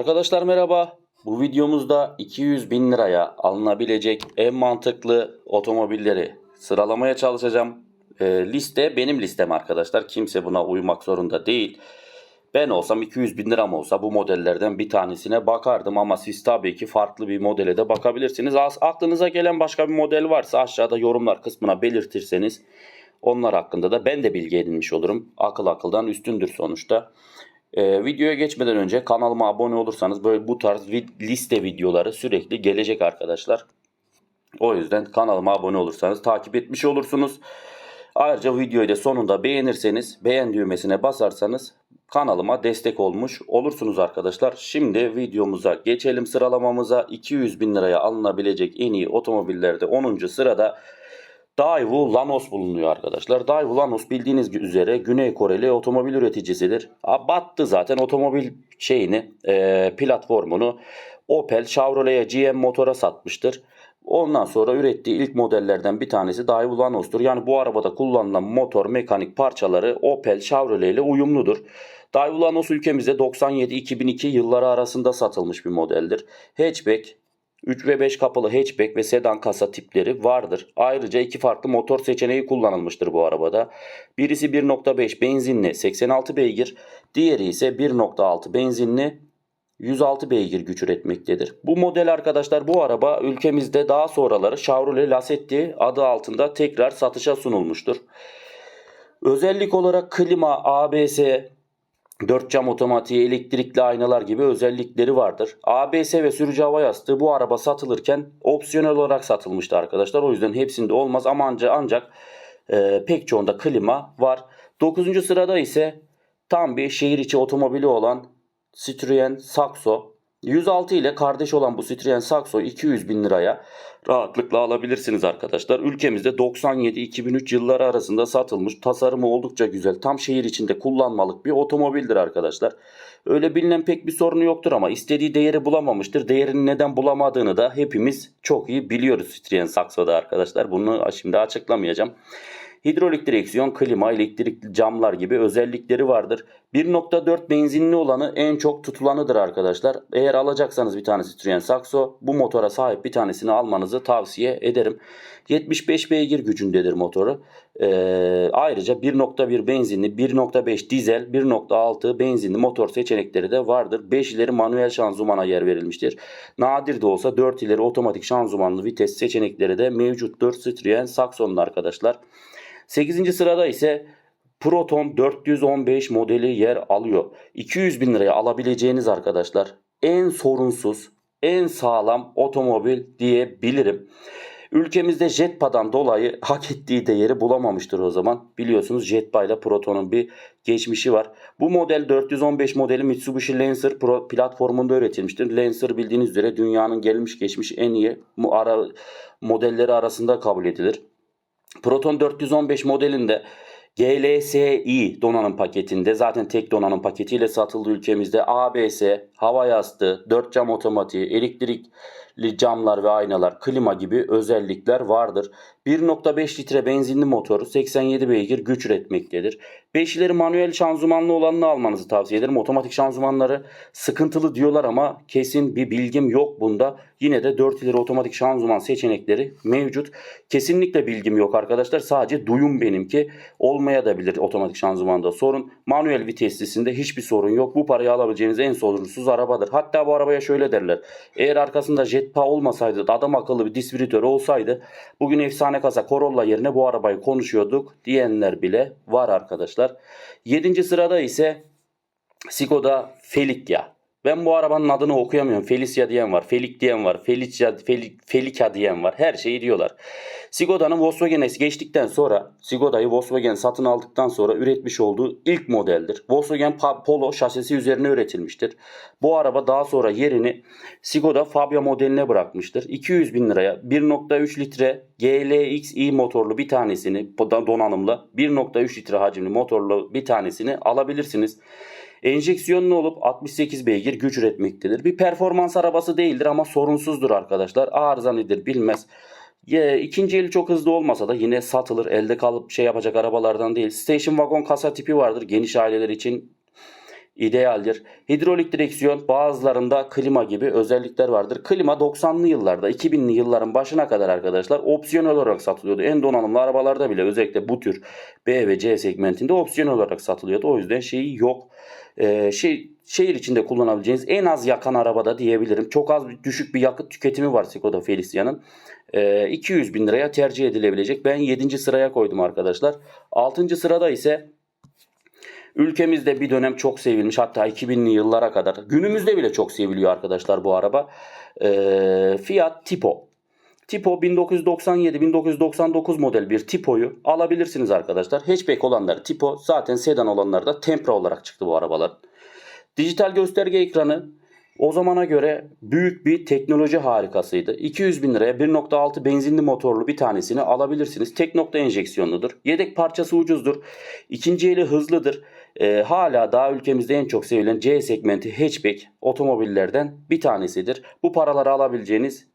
Arkadaşlar merhaba. Bu videomuzda 200 bin liraya alınabilecek en mantıklı otomobilleri sıralamaya çalışacağım. Ee, liste benim listem arkadaşlar. Kimse buna uymak zorunda değil. Ben olsam 200 bin liram olsa bu modellerden bir tanesine bakardım ama siz tabii ki farklı bir modele de bakabilirsiniz. Aklınıza gelen başka bir model varsa aşağıda yorumlar kısmına belirtirseniz onlar hakkında da ben de bilgi edinmiş olurum. Akıl akıldan üstündür sonuçta. Ee, videoya geçmeden önce kanalıma abone olursanız böyle bu tarz vid- liste videoları sürekli gelecek arkadaşlar. O yüzden kanalıma abone olursanız takip etmiş olursunuz. Ayrıca videoyu da sonunda beğenirseniz beğen düğmesine basarsanız kanalıma destek olmuş olursunuz arkadaşlar. Şimdi videomuza geçelim sıralamamıza 200 bin liraya alınabilecek en iyi otomobillerde 10. sırada Daewoo Lanos bulunuyor arkadaşlar. Daewoo Lanos bildiğiniz üzere Güney Koreli otomobil üreticisidir. Ha, battı zaten otomobil şeyini e, platformunu Opel, Chevrolet, GM motora satmıştır. Ondan sonra ürettiği ilk modellerden bir tanesi Daewoo Lanos'tur. Yani bu arabada kullanılan motor, mekanik parçaları Opel, Chevrolet ile uyumludur. Daewoo Lanos ülkemizde 97-2002 yılları arasında satılmış bir modeldir. Hatchback, 3 ve 5 kapılı hatchback ve sedan kasa tipleri vardır. Ayrıca iki farklı motor seçeneği kullanılmıştır bu arabada. Birisi 1.5 benzinli 86 beygir, diğeri ise 1.6 benzinli 106 beygir güç üretmektedir. Bu model arkadaşlar bu araba ülkemizde daha sonraları Chevrolet Lacetti adı altında tekrar satışa sunulmuştur. Özellik olarak klima, ABS, 4 cam otomatiği, elektrikli aynalar gibi özellikleri vardır. ABS ve sürücü hava yastığı bu araba satılırken opsiyonel olarak satılmıştı arkadaşlar. O yüzden hepsinde olmaz ama ancak, ancak e, pek çoğunda klima var. 9. sırada ise tam bir şehir içi otomobili olan Citroen Saxo. 106 ile kardeş olan bu Citroen Saxo 200 bin liraya rahatlıkla alabilirsiniz arkadaşlar. Ülkemizde 97-2003 yılları arasında satılmış. Tasarımı oldukça güzel. Tam şehir içinde kullanmalık bir otomobildir arkadaşlar. Öyle bilinen pek bir sorunu yoktur ama istediği değeri bulamamıştır. Değerini neden bulamadığını da hepimiz çok iyi biliyoruz Citroen Saxo'da arkadaşlar. Bunu şimdi açıklamayacağım. Hidrolik direksiyon, klima, elektrikli camlar gibi özellikleri vardır. 1.4 benzinli olanı en çok tutulanıdır arkadaşlar. Eğer alacaksanız bir tane Citroen Saxo bu motora sahip bir tanesini almanızı tavsiye ederim. 75 beygir gücündedir motoru. Ee, ayrıca 1.1 benzinli, 1.5 dizel, 1.6 benzinli motor seçenekleri de vardır. 5 ileri manuel şanzımana yer verilmiştir. Nadir de olsa 4 ileri otomatik şanzımanlı vites seçenekleri de mevcuttur Citroen Saxo'nun arkadaşlar. 8. sırada ise Proton 415 modeli yer alıyor. 200 bin liraya alabileceğiniz arkadaşlar en sorunsuz, en sağlam otomobil diyebilirim. Ülkemizde Jetpa'dan dolayı hak ettiği değeri bulamamıştır o zaman. Biliyorsunuz Jetpa ile Proton'un bir geçmişi var. Bu model 415 modeli Mitsubishi Lancer Pro platformunda üretilmiştir. Lancer bildiğiniz üzere dünyanın gelmiş geçmiş en iyi ara, modelleri arasında kabul edilir. Proton 415 modelinde GLSI donanım paketinde zaten tek donanım paketiyle satıldı ülkemizde. ABS, hava yastığı, 4 cam otomatiği, elektrikli camlar ve aynalar, klima gibi özellikler vardır. 1.5 litre benzinli motoru 87 beygir güç üretmektedir. 5 ileri manuel şanzımanlı olanını almanızı tavsiye ederim. Otomatik şanzımanları sıkıntılı diyorlar ama kesin bir bilgim yok bunda. Yine de 4 ileri otomatik şanzıman seçenekleri mevcut. Kesinlikle bilgim yok arkadaşlar. Sadece duyum benimki. Olmaya da bilir otomatik şanzımanda sorun. Manuel viteslisinde hiçbir sorun yok. Bu parayı alabileceğiniz en sorunsuz arabadır. Hatta bu arabaya şöyle derler. Eğer arkasında Jetpa olmasaydı adam akıllı bir distribütör olsaydı bugün efsane kasa Corolla yerine bu arabayı konuşuyorduk diyenler bile var arkadaşlar. 7. sırada ise Skoda Felicia. Ben bu arabanın adını okuyamıyorum. Felicia diyen var. Felik diyen var. Felicia, Felik, Felicia diyen var. Her şeyi diyorlar. Skoda'nın Volkswagen'e geçtikten sonra Skoda'yı Volkswagen satın aldıktan sonra üretmiş olduğu ilk modeldir. Volkswagen Polo şasisi üzerine üretilmiştir. Bu araba daha sonra yerini Skoda Fabia modeline bırakmıştır. 200 bin liraya 1.3 litre GLXi motorlu bir tanesini donanımla 1.3 litre hacimli motorlu bir tanesini alabilirsiniz. Enjeksiyonlu olup 68 beygir güç üretmektedir. Bir performans arabası değildir ama sorunsuzdur arkadaşlar. Arıza nedir bilmez. Ya, ikinci eli çok hızlı olmasa da yine satılır. Elde kalıp şey yapacak arabalardan değil. Station wagon kasa tipi vardır. Geniş aileler için idealdir. Hidrolik direksiyon bazılarında klima gibi özellikler vardır. Klima 90'lı yıllarda 2000'li yılların başına kadar arkadaşlar opsiyonel olarak satılıyordu. En donanımlı arabalarda bile özellikle bu tür B ve C segmentinde opsiyonel olarak satılıyordu. O yüzden şeyi yok. Ee, şey şehir içinde kullanabileceğiniz en az yakan arabada diyebilirim. Çok az düşük bir yakıt tüketimi var Skoda Felicia'nın. Ee, 200 bin liraya tercih edilebilecek. Ben 7. sıraya koydum arkadaşlar. 6. sırada ise Ülkemizde bir dönem çok sevilmiş hatta 2000'li yıllara kadar günümüzde bile çok seviliyor arkadaşlar bu araba. Ee, Fiat Tipo. Tipo 1997-1999 model bir Tipo'yu alabilirsiniz arkadaşlar. Hatchback olanları Tipo zaten sedan olanları da Tempra olarak çıktı bu arabalar. Dijital gösterge ekranı o zamana göre büyük bir teknoloji harikasıydı. 200 bin liraya 1.6 benzinli motorlu bir tanesini alabilirsiniz. Tek nokta enjeksiyonludur. Yedek parçası ucuzdur. İkinci eli hızlıdır. Ee, hala daha ülkemizde en çok sevilen C segmenti hatchback otomobillerden bir tanesidir. Bu paraları alabileceğiniz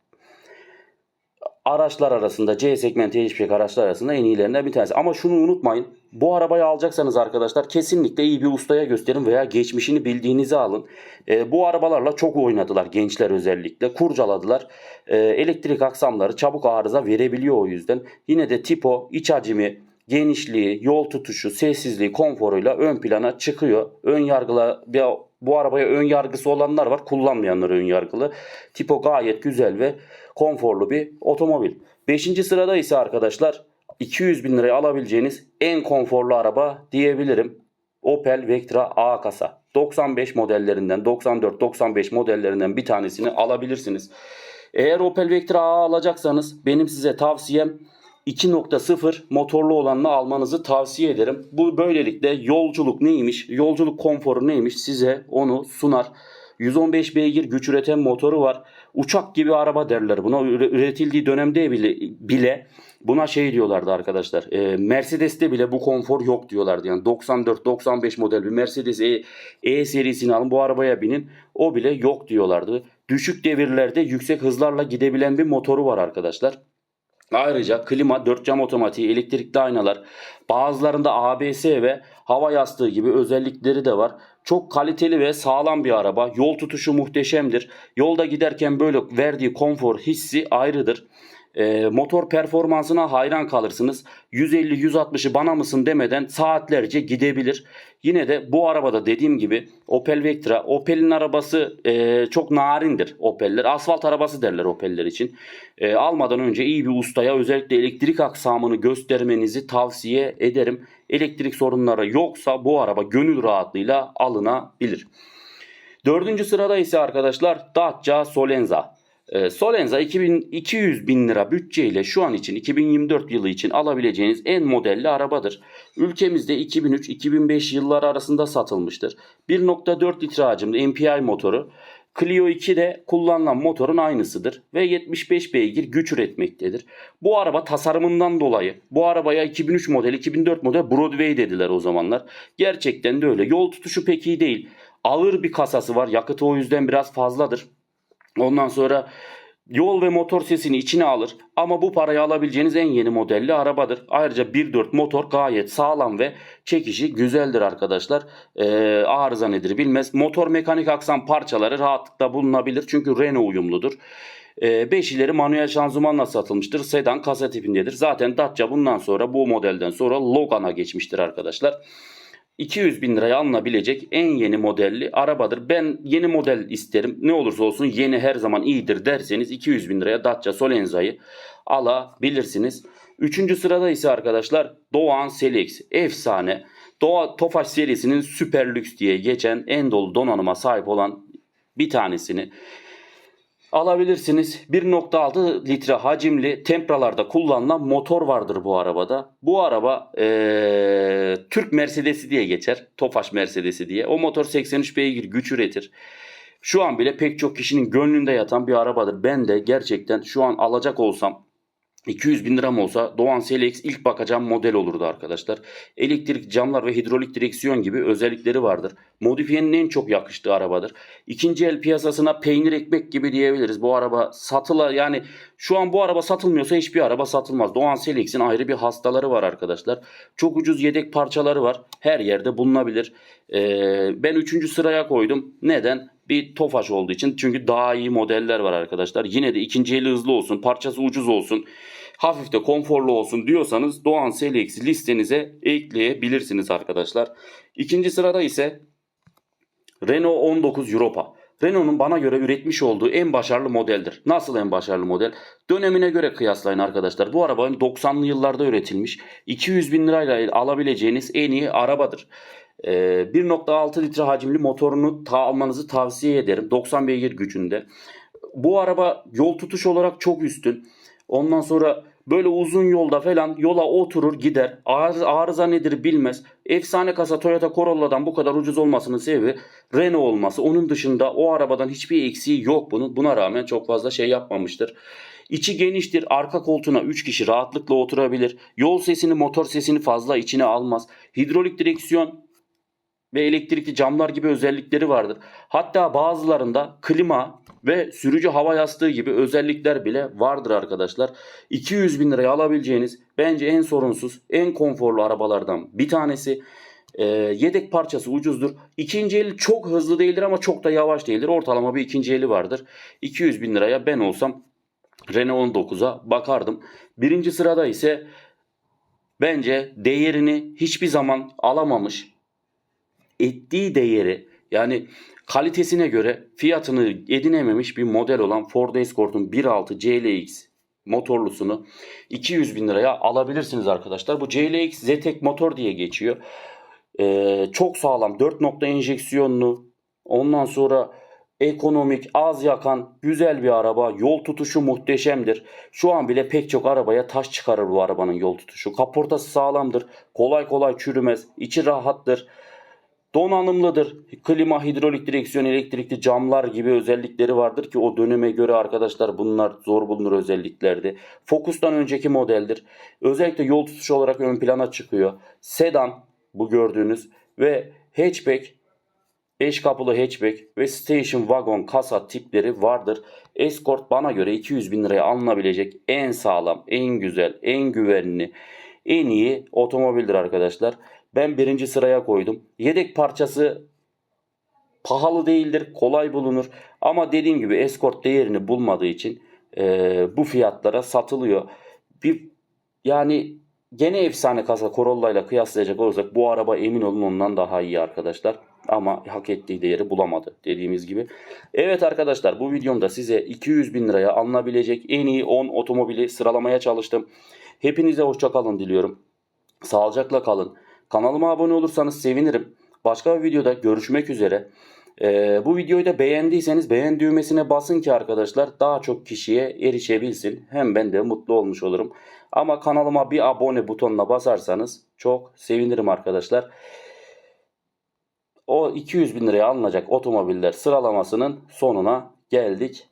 araçlar arasında C segmenti hatchback araçlar arasında en iyilerinden bir tanesi. Ama şunu unutmayın. Bu arabayı alacaksanız arkadaşlar kesinlikle iyi bir ustaya gösterin veya geçmişini bildiğinizi alın. E, bu arabalarla çok oynadılar gençler özellikle. Kurcaladılar. E, elektrik aksamları çabuk arıza verebiliyor o yüzden. Yine de tipo, iç hacmi, genişliği, yol tutuşu, sessizliği, konforuyla ön plana çıkıyor. Ön yargıla bu arabaya ön yargısı olanlar var. Kullanmayanlar ön yargılı. Tipo gayet güzel ve konforlu bir otomobil. 5. sırada ise arkadaşlar 200 bin liraya alabileceğiniz en konforlu araba diyebilirim. Opel Vectra A kasa. 95 modellerinden 94-95 modellerinden bir tanesini alabilirsiniz. Eğer Opel Vectra A alacaksanız benim size tavsiyem 2.0 motorlu olanını almanızı tavsiye ederim. Bu böylelikle yolculuk neymiş, yolculuk konforu neymiş size onu sunar. 115 beygir güç üreten motoru var. Uçak gibi araba derler buna. Üretildiği dönemde bile, bile buna şey diyorlardı arkadaşlar. E, Mercedes'te bile bu konfor yok diyorlardı. Yani 94-95 model bir Mercedes e, e serisini alın bu arabaya binin. O bile yok diyorlardı. Düşük devirlerde yüksek hızlarla gidebilen bir motoru var arkadaşlar. Ayrıca klima, dört cam otomatiği, elektrikli aynalar, bazılarında ABS ve hava yastığı gibi özellikleri de var. Çok kaliteli ve sağlam bir araba. Yol tutuşu muhteşemdir. Yolda giderken böyle verdiği konfor hissi ayrıdır. E, motor performansına hayran kalırsınız. 150-160'ı bana mısın demeden saatlerce gidebilir. Yine de bu arabada dediğim gibi Opel Vectra. Opel'in arabası e, çok narindir Opel'ler. Asfalt arabası derler Opel'ler için. E, almadan önce iyi bir ustaya özellikle elektrik aksamını göstermenizi tavsiye ederim. Elektrik sorunları yoksa bu araba gönül rahatlığıyla alınabilir. Dördüncü sırada ise arkadaşlar Dacia Solenza. E, Solenza 2200 bin lira bütçeyle şu an için 2024 yılı için alabileceğiniz en modelli arabadır. Ülkemizde 2003-2005 yılları arasında satılmıştır. 1.4 litre hacimli MPI motoru Clio 2'de kullanılan motorun aynısıdır ve 75 beygir güç üretmektedir. Bu araba tasarımından dolayı bu arabaya 2003 model 2004 model Broadway dediler o zamanlar. Gerçekten de öyle. Yol tutuşu pek iyi değil. Ağır bir kasası var. Yakıtı o yüzden biraz fazladır. Ondan sonra yol ve motor sesini içine alır ama bu parayı alabileceğiniz en yeni modelli arabadır. Ayrıca 1.4 motor gayet sağlam ve çekişi güzeldir arkadaşlar. Ee, arıza nedir bilmez. Motor mekanik aksam parçaları rahatlıkla bulunabilir çünkü Renault uyumludur. 5 ee, ileri manuel şanzımanla satılmıştır. Sedan kasa tipindedir. Zaten Dacia bundan sonra bu modelden sonra Logan'a geçmiştir arkadaşlar. 200 bin liraya alınabilecek en yeni modelli arabadır. Ben yeni model isterim. Ne olursa olsun yeni her zaman iyidir derseniz 200 bin liraya Dacia Solenza'yı alabilirsiniz. Üçüncü sırada ise arkadaşlar Doğan Selix. Efsane. Doğa Tofaş serisinin süper lüks diye geçen en dolu donanıma sahip olan bir tanesini alabilirsiniz. 1.6 litre hacimli tempralarda kullanılan motor vardır bu arabada. Bu araba ee, Türk Mercedes'i diye geçer. Tofaş Mercedes'i diye. O motor 83 beygir güç üretir. Şu an bile pek çok kişinin gönlünde yatan bir arabadır. Ben de gerçekten şu an alacak olsam 200 bin liram olsa Doğan Selex ilk bakacağım model olurdu arkadaşlar. Elektrik camlar ve hidrolik direksiyon gibi özellikleri vardır. Modifiyenin en çok yakıştığı arabadır. İkinci el piyasasına peynir ekmek gibi diyebiliriz. Bu araba satıla yani şu an bu araba satılmıyorsa hiçbir araba satılmaz. Doğan Selex'in ayrı bir hastaları var arkadaşlar. Çok ucuz yedek parçaları var. Her yerde bulunabilir. Ee, ben 3. sıraya koydum. Neden? Bir Tofaş olduğu için. Çünkü daha iyi modeller var arkadaşlar. Yine de ikinci eli hızlı olsun. Parçası ucuz olsun. Hafif de konforlu olsun diyorsanız Doğan Selex'i listenize ekleyebilirsiniz arkadaşlar. İkinci sırada ise Renault 19 Europa. Renault'un bana göre üretmiş olduğu en başarılı modeldir. Nasıl en başarılı model? Dönemine göre kıyaslayın arkadaşlar. Bu araba 90'lı yıllarda üretilmiş. 200 bin lirayla alabileceğiniz en iyi arabadır. Ee, 1.6 litre hacimli motorunu ta almanızı tavsiye ederim. 90 beygir gücünde. Bu araba yol tutuş olarak çok üstün. Ondan sonra böyle uzun yolda falan yola oturur gider. Arıza nedir bilmez. Efsane kasa Toyota Corolla'dan bu kadar ucuz olmasının sebebi Renault olması. Onun dışında o arabadan hiçbir eksiği yok bunun. Buna rağmen çok fazla şey yapmamıştır. İçi geniştir. Arka koltuğuna 3 kişi rahatlıkla oturabilir. Yol sesini, motor sesini fazla içine almaz. Hidrolik direksiyon ve elektrikli camlar gibi özellikleri vardır. Hatta bazılarında klima ve sürücü hava yastığı gibi özellikler bile vardır arkadaşlar. 200 bin liraya alabileceğiniz bence en sorunsuz, en konforlu arabalardan bir tanesi. Ee, yedek parçası ucuzdur. İkinci eli çok hızlı değildir ama çok da yavaş değildir. Ortalama bir ikinci eli vardır. 200 bin liraya ben olsam Renault 19'a bakardım. Birinci sırada ise bence değerini hiçbir zaman alamamış ettiği değeri yani kalitesine göre fiyatını edinememiş bir model olan Ford Escort'un 1.6 CLX motorlusunu 200 bin liraya alabilirsiniz arkadaşlar. Bu CLX Zetek motor diye geçiyor. Ee, çok sağlam 4 nokta enjeksiyonlu ondan sonra ekonomik az yakan güzel bir araba yol tutuşu muhteşemdir. Şu an bile pek çok arabaya taş çıkarır bu arabanın yol tutuşu. Kaportası sağlamdır kolay kolay çürümez içi rahattır. Donanımlıdır. Klima, hidrolik direksiyon, elektrikli camlar gibi özellikleri vardır ki o döneme göre arkadaşlar bunlar zor bulunur özelliklerdi. Focus'tan önceki modeldir. Özellikle yol tutuşu olarak ön plana çıkıyor. Sedan bu gördüğünüz ve hatchback, eş kapılı hatchback ve station wagon kasa tipleri vardır. Escort bana göre 200 bin liraya alınabilecek en sağlam, en güzel, en güvenli, en iyi otomobildir arkadaşlar. Ben birinci sıraya koydum. Yedek parçası pahalı değildir, kolay bulunur. Ama dediğim gibi Escort değerini bulmadığı için e, bu fiyatlara satılıyor. Bir yani gene efsane kasa Corolla ile kıyaslayacak olursak bu araba emin olun ondan daha iyi arkadaşlar. Ama hak ettiği değeri bulamadı dediğimiz gibi. Evet arkadaşlar bu videomda size 200 bin liraya alınabilecek en iyi 10 otomobili sıralamaya çalıştım. Hepinize hoşçakalın diliyorum. Sağlıcakla kalın. Kanalıma abone olursanız sevinirim. Başka bir videoda görüşmek üzere. Ee, bu videoyu da beğendiyseniz beğen düğmesine basın ki arkadaşlar daha çok kişiye erişebilsin. Hem ben de mutlu olmuş olurum. Ama kanalıma bir abone butonuna basarsanız çok sevinirim arkadaşlar. O 200 bin liraya alınacak otomobiller sıralamasının sonuna geldik.